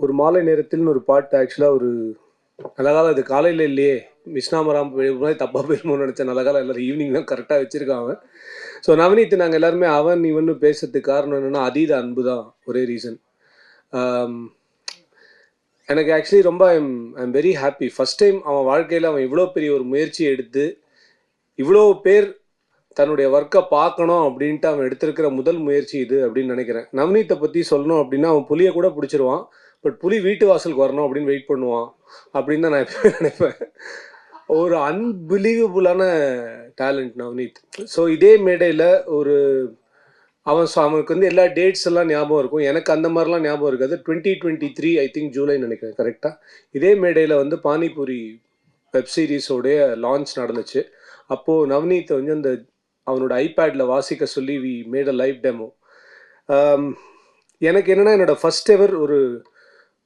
ஒரு மாலை நேரத்தில்னு ஒரு பாட்டு ஆக்சுவலாக ஒரு நல்ல இது காலையில் இல்லையே. விஸ்னாமராம் தப்பாக போயிருமோன்னு நினச்சேன் நல்ல காலம் எல்லாரும் ஈவினிங் தான் கரெக்டாக வச்சுருக்காங்க ஸோ நவநீத் நாங்கள் எல்லாருமே அவன் இவன்னு பேசுறதுக்கு காரணம் என்னென்னா அதீத அன்பு தான். ஒரே ரீசன் எனக்கு ஆக்சுவலி ரொம்ப I'm I'm very happy first time அவன் வாழ்க்கையில் அவன் இவ்வளோ பெரிய ஒரு முயற்சி எடுத்து இவ்வளோ பேர் தன்னுடைய ஒர்க்கை பார்க்கணும் அப்படின்ட்டு அவன் எடுத்திருக்கிற முதல் முயற்சி இது அப்படின்னு நினைக்கிறேன். நவநீத்தை பற்றி சொல்லணும் அப்படின்னா அவன் புலியை கூட பிடிச்சிருவான். பட் புலி வீட்டு வாசலுக்கு வரணும் அப்படின்னு வெயிட் பண்ணுவான். அப்படின்னு தான் நான் எப்பவுமே நினைப்பேன். ஒரு அன்பிலீவபுளான டேலண்ட் நவநீத் ஸோ இதே மேடையில் ஒரு அவன் அவனுக்கு வந்து எல்லா டேட்ஸ் எல்லாம் ஞாபகம் இருக்கும். எனக்கு அந்த மாதிரிலாம் ஞாபகம் இருக்காது. Twenty twenty three I think July நினைக்கிறேன் கரெக்டாக இதே மேடையில் வந்து பானிபூரி வெப் சீரிஸோடைய லான்ச் நடந்துச்சு. அப்போது நவநீத் வந்து அந்த அவனோட ஐபேடில் வாசிக்க சொல்லி we made a live demo எனக்கு என்னென்னா என்னோட ஃபஸ்ட் எவர் ஒரு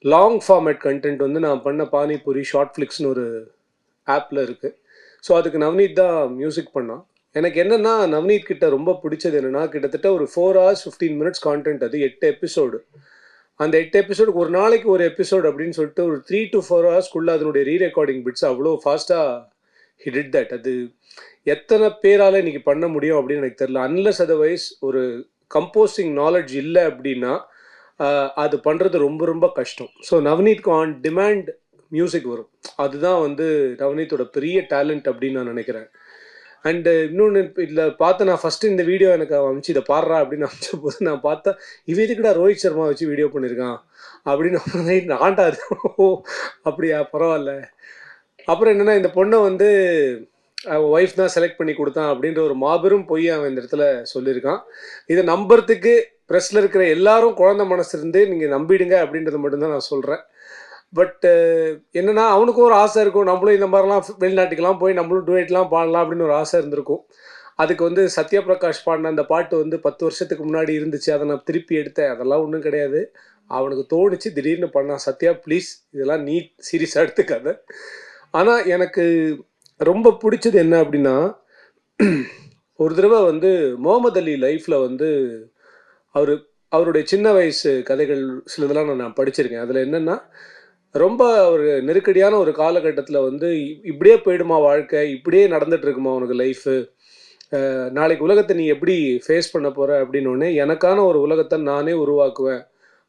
லாங் ஃபார்மேட் கண்டென்ட் வந்து நான் பண்ண பானிபூரி ஷார்ட் ஃப்ளிக்ஸ்னு ஒரு ஆப்பில் இருக்குது ஸோ அதுக்கு நவநீத் தான் மியூசிக் பண்ணான். எனக்கு என்னென்னா நவநீத் கிட்ட ரொம்ப பிடிச்சது என்னென்னா கிட்டத்தட்ட ஒரு four hours fifteen minutes content அது எட்டு எபிசோடு அந்த எட்டு எபிசோடுக்கு ஒரு நாளைக்கு ஒரு எபிசோடு அப்படின்னு சொல்லிட்டு ஒரு த்ரீ டு ஃபோர் ஹவர்ஸ்க்குள்ளே அதனுடைய ரீ ரெக்கார்டிங் பிட்ஸ் அவ்வளோ ஃபாஸ்ட்டாக ஹிட் தட் அது எத்தனை பேரால் இன்னைக்கு பண்ண முடியும் அப்படின்னு எனக்கு தெரியல. அன்லஸ் அதர்வைஸ் ஒரு கம்போஸ்டிங் நாலேஜ் இல்லை அப்படின்னா அது பண்ணுறது ரொம்ப ரொம்ப கஷ்டம். ஸோ நவநீத்க்கு ஆன் டிமாண்ட் மியூசிக் வரும். அதுதான் வந்து நவநீத்தோட பெரிய டேலண்ட் அப்படின்னு நான் நினைக்கிறேன். அண்டு இன்னொன்று இதில் பார்த்து நான் ஃபஸ்ட்டு இந்த வீடியோ எனக்கு அவன் அனுப்பிச்சு இதை பாடுறா அப்படின்னு அமைச்ச போது நான் பார்த்தேன் இவ இதுக்குடா ரோஹித் சர்மா வச்சு வீடியோ பண்ணியிருக்கான் அப்படின்னு அப்புறம் தான் அது. ஓ அப்படியா பரவாயில்ல. அப்புறம் என்னென்னா இந்த பொண்ணை வந்து அவன் ஒய்ஃப் தான் செலக்ட் பண்ணி கொடுத்தான் அப்படின்ற ஒரு மாபெரும் பொய் அவன் இந்த இடத்துல சொல்லியிருக்கான். இதை நம்புறதுக்கு ப்ரெஸ்ஸில் இருக்கிற எல்லாரும் குழந்தை மனசு இருந்து நீங்கள் நம்பிடுங்க அப்படின்றத மட்டும்தான் நான் சொல்கிறேன் பட்டு என்னன்னா அவனுக்கும் ஒரு ஆசை இருக்கும். நம்மளும் இந்த மாதிரிலாம் வெளிநாட்டுக்கெல்லாம் போய் நம்மளும் டுவேட்லாம் பாடலாம் அப்படின்னு ஒரு ஆசை இருந்திருக்கும். அதுக்கு வந்து சத்யா பிரகாஷ் பாடின அந்த பாட்டு வந்து பத்து வருஷத்துக்கு முன்னாடி இருந்துச்சு. அதை நான் திருப்பி எடுத்தேன். அதெல்லாம் ஒன்றும் கிடையாது. அவனுக்கு தோணுச்சு திடீர்னு பண்ணான். சத்யா ப்ளீஸ் இதெல்லாம் நீ சீரியஸாக எடுத்துக்காத. ஆனால் எனக்கு ரொம்ப பிடிச்சது என்ன அப்படின்னா ஒரு தடவை வந்து முகமது அலி லைஃப்பில் வந்து அவர் அவருடைய சின்ன வயசு கதைகள் சிலதெல்லாம் நான் நான் படிச்சிருக்கேன். அதில் என்னென்னா ரொம்ப ஒரு நெருக்கடியான ஒரு காலகட்டத்தில் வந்து இப்படியே போயிடுமா வாழ்க்கை? இப்படியே நடந்துட்டு இருக்குமா உனக்கு லைஃபு நாளைக்கு உலகத்தை நீ எப்படி ஃபேஸ் பண்ண போகிற அப்படின்னோடனே எனக்கான ஒரு உலகத்தை நானே உருவாக்குவேன்.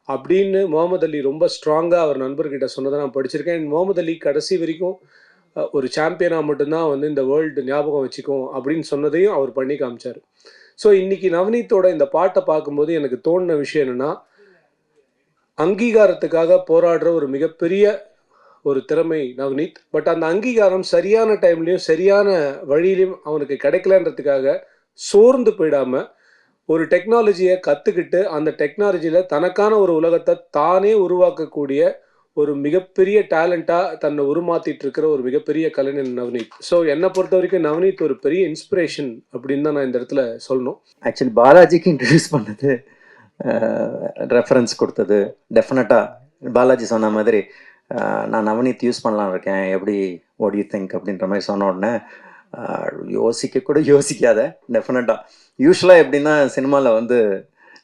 அப்படின்னு முகமது அலி ரொம்ப ஸ்ட்ராங்காக அவர் நண்பர்கிட்ட சொன்னதை நான் படிச்சிருக்கேன். முகமது அலி கடைசி வரைக்கும் ஒரு சாம்பியனாக மட்டும்தான் வந்து இந்த வேர்ல்டு ஞாபகம் வச்சுக்கும் அப்படின்னு சொன்னதையும் அவர் பண்ணி காமிச்சார். ஸோ இன்னைக்கு நவநீத்தோட இந்த பாட்டை பார்க்கும்போது எனக்கு தோணின விஷயம் என்னென்னா அங்கீகாரத்துக்காக போராடுற ஒரு மிகப்பெரிய ஒரு திறமை நவநீத். பட் அந்த அங்கீகாரம் சரியான டைம்லையும் சரியான வழியிலையும் அவனுக்கு கிடைக்கலன்றதுக்காக சோர்ந்து போயிடாம ஒரு டெக்னாலஜியை கற்றுக்கிட்டு அந்த டெக்னாலஜியில் தனக்கான ஒரு உலகத்தை தானே உருவாக்கக்கூடிய ஒரு மிகப்பெரிய டேலண்ட்டாக தன்னை உருமாத்திட்டு இருக்கிற ஒரு மிகப்பெரிய கலைஞன் நவநீத். ஸோ என்னை பொறுத்த வரைக்கும் நவனீத் ஒரு பெரிய இன்ஸ்பிரேஷன் அப்படின்னு தான் நான் இந்த இடத்துல சொல்லணும். ஆக்சுவலி பாலாஜிக்கு இன்ட்ரடியூஸ் பண்ணது ரெஃபரன்ஸ் கொடுத்தது. டெஃபினட்டாக பாலாஜி சொன்ன மாதிரி நான் நவனீத் யூஸ் பண்ணலாம் இருக்கேன். எப்படி what திங்க் அப்படின்ற மாதிரி சொன்ன உடனே யோசிக்க கூட யோசிக்காத டெஃபினட்டாக யூஸ்வலாக எப்படின்னா சினிமாவில் வந்து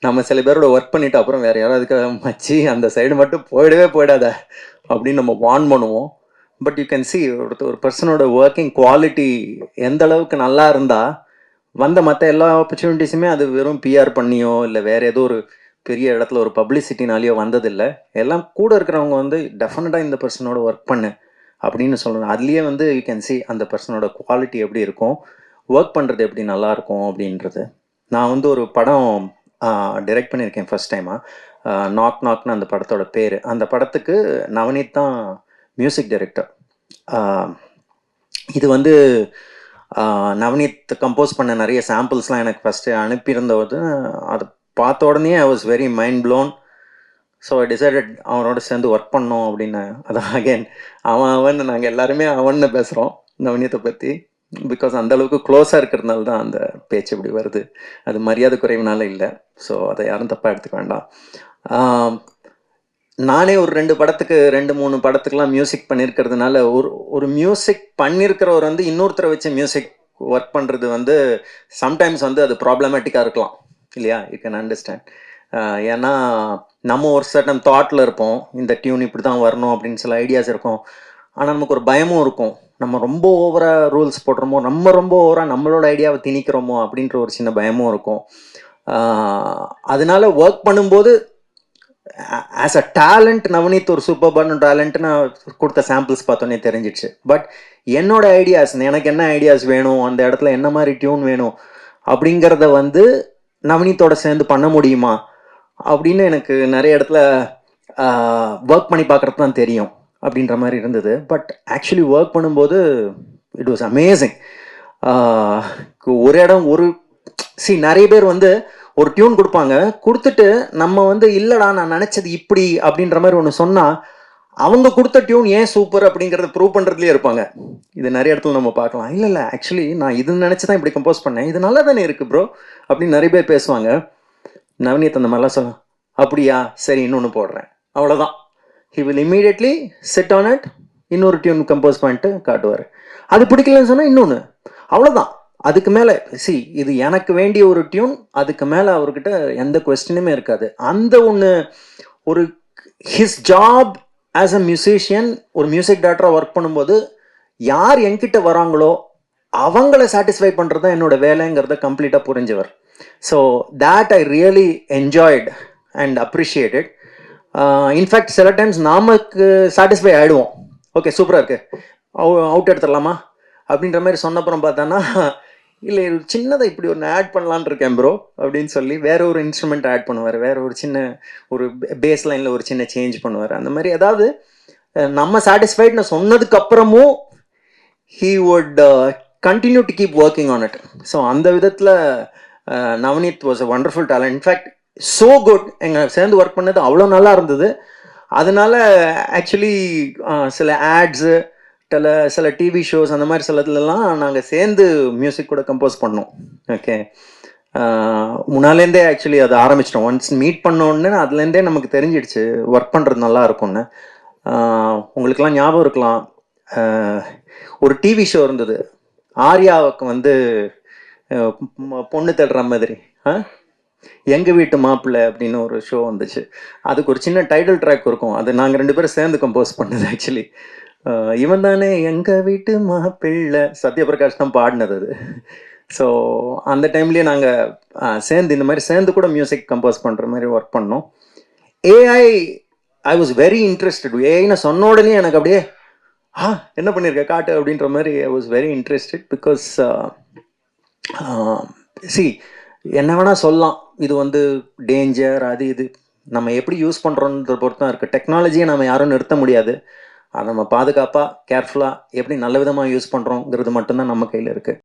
நம்ம சில பேரோட ஒர்க் பண்ணிட்டு அப்புறம் வேறு யாராவதுக்காக மச்சி அந்த சைடு மட்டும் போயிடவே போயிடாத அப்படின்னு நம்ம வார்ன் பண்ணுவோம். பட் யூ கேன் சி ஒருத்தர் ஒரு பர்சனோட ஒர்க்கிங் குவாலிட்டி எந்த அளவுக்கு நல்லா இருந்தால் வந்த மற்ற எல்லா ஆப்பர்ச்சுனிட்டிஸுமே அது வெறும் பிஆர் பண்ணியோ இல்லை வேறு ஏதோ ஒரு பெரிய இடத்துல ஒரு பப்ளிசிட்டினாலேயோ வந்ததில்லை. எல்லாம் கூட இருக்கிறவங்க வந்து டெஃபினட்டாக இந்த பர்சனோட ஒர்க் பண்ணு அப்படின்னு சொல்லணும். அதுலேயே வந்து யூ கேன் சி அந்த பர்சனோட குவாலிட்டி எப்படி இருக்கும் ஒர்க் பண்ணுறது எப்படி நல்லா இருக்கும் அப்படின்றது. நான் வந்து ஒரு படம் டைரக்ட் பண்ணியிருக்கேன் ஃபர்ஸ்ட் டைமாக நாக் நாக்னு அந்த படத்தோட பேர். அந்த படத்துக்கு நவனீத் தான் மியூசிக் டைரக்டர் இது வந்து நவனீத் கம்போஸ் பண்ண நிறைய சாம்பிள்ஸ்லாம் எனக்கு ஃபஸ்ட்டு அனுப்பியிருந்தபோது அதை பார்த்த உடனே I was very mind blown so I decided அவனோட சேர்ந்து ஒர்க் பண்ணோம் அப்படின்னு. அதான் அகைன் அவன் அவன் நாங்கள் எல்லாருமே அவன்னு பேசுகிறோம் நவனீத்தை பற்றி பிகாஸ் அந்த அளவுக்கு க்ளோஸாக இருக்கிறதுனால தான் அந்த பேச்சு இப்படி வருது. அது மரியாதை குறைவுனால இல்லை. ஸோ அதை யாரும் தப்பாக எடுத்துக்க வேண்டாம். நானே ஒரு ரெண்டு படத்துக்கு ரெண்டு மூணு படத்துக்கெலாம் மியூசிக் பண்ணியிருக்கிறதுனால ஒரு ஒரு மியூசிக் பண்ணியிருக்கிறவர் வந்து இன்னொருத்தரை வச்சு மியூசிக் ஒர்க் பண்ணுறது வந்து சம்டைம்ஸ் வந்து அது ப்ராப்ளமேட்டிக்காக இருக்கலாம். இல்லையா? யூ கேன் அண்டர்ஸ்டாண்ட் ஏன்னா நம்ம ஒரு சட்டம் தாட்டில் இருப்போம். இந்த டியூன் இப்படி தான் வரணும் அப்படின்னு சில ஐடியாஸ் இருக்கும். ஆனால் நமக்கு ஒரு பயமும் இருக்கும். நம்ம ரொம்ப ஓவராக ரூல்ஸ் போடுறோமோ நம்ம ரொம்ப ஓவராக நம்மளோட ஐடியாவை திணிக்கிறோமோ அப்படின்ற ஒரு சின்ன பயமும் இருக்கும். அதனால ஒர்க் பண்ணும்போது ஆஸ் அ டேலண்ட் நவனீத் ஒரு சூப்பர்பான டேலண்ட் நான் கொடுத்த சாம்பிள்ஸ் பார்த்தோன்னே தெரிஞ்சிடுச்சு. பட் என்னோட ஐடியாஸ் எனக்கு என்ன ஐடியாஸ் வேணும் அந்த இடத்துல என்ன மாதிரி டியூன் வேணும் அப்படிங்கிறத வந்து நவனீத்தோட சேர்ந்து பண்ண முடியுமா அப்படின்னு எனக்கு நிறைய இடத்துல ஒர்க் பண்ணி பார்க்குறது தான் தெரியும். அப்படின்ற மாதிரி இருந்தது. பட் ஆக்சுவலி ஒர்க் பண்ணும்போது இட் வாஸ் அமேசிங் ஒரு இடம் ஒரு சி நிறைய பேர் வந்து ஒரு டியூன் கொடுப்பாங்க. கொடுத்துட்டு நம்ம வந்து இல்லைடா நான் நினச்சது இப்படி அப்படின்ற மாதிரி ஒன்று சொன்னால் அவங்க கொடுத்த டியூன் ஏன் சூப்பர் அப்படிங்கிறத ப்ரூவ் பண்ணுறதுலேயே இருப்பாங்க. இது நிறைய இடத்துல நம்ம பார்க்கலாம். இல்லை இல்லை ஆக்சுவலி நான் இது நினச்சி தான் இப்படி கம்போஸ் பண்ணேன். இது நல்லா தானே இருக்குது ப்ரோ அப்படின்னு நிறைய பேர் பேசுவாங்க. நவனீத் அந்த மாதிரிலாம் சொல்ல அப்படியா? சரி இன்னொன்று போடுறேன். அவ்வளோதான் he will immediately set on it இன்னொரு டியூன் கம்போஸ் பண்ணிட்டு காட்டுவார். அது பிடிக்கலன்னு சொன்னால் இன்னொன்று அவ்வளோதான் அதுக்கு மேலே சி இது எனக்கு வேண்டிய ஒரு டியூன் அதுக்கு மேலே அவர்கிட்ட எந்த கொஸ்டினுமே இருக்காது. அந்த ஒன்று ஒரு his job as a musician ஒரு மியூசிக் டேரக்டராக ஒர்க் பண்ணும்போது யார் என்கிட்ட வராங்களோ அவங்கள சாட்டிஸ்ஃபை பண்ணுறது தான் என்னோட வேலைங்கிறத கம்ப்ளீட்டாக புரிஞ்சவர். So that I really enjoyed and appreciated in fact சில டைம்ஸ் நாமக்கு சாட்டிஸ்ஃபை ஆகிடுவோம் ஓகே சூப்பராக இருக்கு. அவுட் எடுத்துடலாமா? அப்படின்ற மாதிரி சொன்னப்புறம் பார்த்தோன்னா இல்லை ஒரு சின்னதை இப்படி ஒன்று ஆட் பண்ணலான்னு இருக்கேன் ப்ரோ அப்படின்னு சொல்லி வேற ஒரு இன்ஸ்ட்ருமெண்ட் ஆட் பண்ணுவார். வேற ஒரு சின்ன ஒரு பேஸ் லைனில் ஒரு சின்ன சேஞ்ச் பண்ணுவார். அந்த மாதிரி அதாவது நம்ம சாட்டிஸ்ஃபைட்னு சொன்னதுக்கு அப்புறமும் he would continue to keep working on it so அந்த விதத்தில் Navneet was a wonderful talent in fact so good எங்கள் சேர்ந்து ஒர்க் பண்ணது அவ்வளோ நல்லா இருந்தது. அதனால ஆக்சுவலி சில ஆட்ஸு சில சில டிவி ஷோஸ் அந்த மாதிரி சிலதுலலாம் நாங்கள் சேர்ந்து மியூசிக் கூட கம்போஸ் பண்ணோம். ஓகே முன்னாலேருந்தே ஆக்சுவலி அதை ஆரம்பிச்சிட்டோம். ஒன்ஸ் மீட் பண்ணோன்னு அதுலேருந்தே நமக்கு தெரிஞ்சிடுச்சு ஒர்க் பண்ணுறது நல்லா இருக்கும்னு. உங்களுக்கெல்லாம் ஞாபகம் இருக்கலாம். ஒரு டிவி ஷோ இருந்தது. ஆர்யாவுக்கு வந்து பொண்ணு தேடுற மாதிரி. ஆ? எங்கள் வீட்டு மாப்பிள்ளை அப்படின்னு ஒரு ஷோ வந்துச்சு. அதுக்கு ஒரு சின்ன டைட்டில் ட்ராக் இருக்கும். அது நாங்கள் ரெண்டு பேரும் சேர்ந்து கம்போஸ் பண்ணது ஆக்சுவலி இவன் தானே எங்கள் வீட்டு மாப்பிள்ளை. சத்யபிரகாஷ் தான் பாடினது அது. ஸோ அந்த டைம்லேயே நாங்கள் சேர்ந்து இந்த மாதிரி சேர்ந்து கூட மியூசிக் கம்போஸ் பண்ணுற மாதிரி ஒர்க் பண்ணோம். AI I was very interested ஏஐன்னு சொன்ன உடனே எனக்கு அப்படியே ஆ என்ன பண்ணியிருக்க காட்டு அப்படின்ற மாதிரி I was very interested because see என்ன வேணால் சொல்லலாம். இது வந்து டேஞ்சர் அது இது. நம்ம எப்படி யூஸ் பண்ணுறோன்றத பொறுத்து தான் இருக்குது டெக்னாலஜியை நம்ம யாரும் நிறுத்த முடியாது. அதை நம்ம பாதுகாப்பாக கேர்ஃபுல்லாக எப்படி நல்ல விதமாக யூஸ் பண்ணுறோங்கிறது மட்டும்தான் நம்ம கையில் இருக்குது